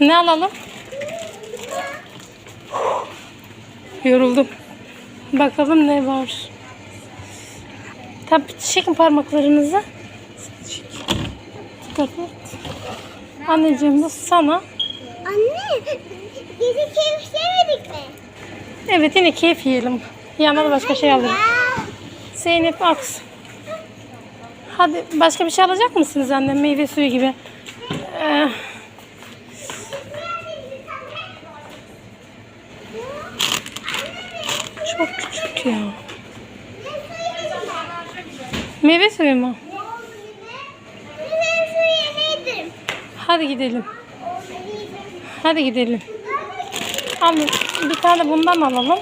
Ne alalım? Yoruldum. Bakalım ne var. Tabii çekin parmaklarınızı. Çek. Dikkat et. Anneciğim bu sana. Anne, bizi keyif yemedik mi? Evet yine keyif yiyelim. Yanına da başka şey alalım. Ya. Zeynep Aks. Hadi başka bir şey alacak mısınız anne? Meyve suyu gibi. Ee, çok küçük ya. Meyve suyu mu? Hadi gidelim. Hadi gidelim. Al bir tane bundan alalım.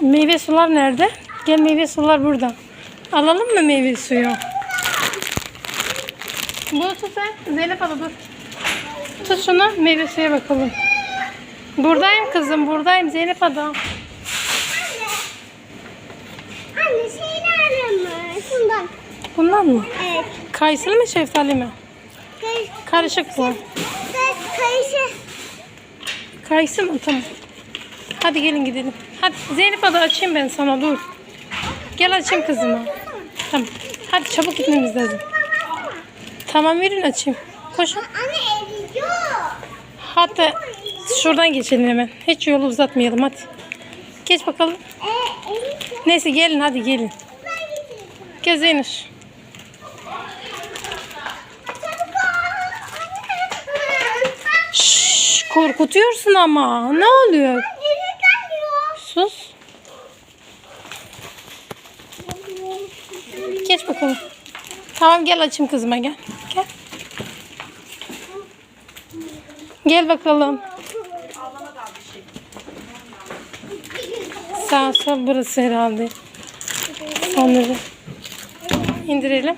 Meyve sular nerede? Gel meyve sular burada. Alalım mı meyve suyu? Bunu tut sen. Zeynep abla dur. Tut şunu meyve suya bakalım. Buradayım kızım buradayım Zeynep abla. Anne şeyler mi? Şundan. Bundan mı? Evet. Kayısılı mı şeftali mi? Kay Karışık bu. kay kayışı. Kayısı mı? Tamam. Hadi gelin gidelim. Hadi Zeynep adı açayım ben sana dur. Gel açayım kızıma. Tamam. Hadi çabuk gitmemiz lazım. Tamam verin açayım. Koşun. Anne eriyor. Hatta şuradan geçelim hemen. Hiç yolu uzatmayalım hadi. Geç bakalım. Neyse gelin hadi gelin. Gel. Şşş, korkutuyorsun ama. Ne oluyor? Sus. Geç bakalım. Tamam gel açayım kızıma gel. Gel. Gel bakalım. Sağ sol burası herhalde. Sanırım. İndirelim.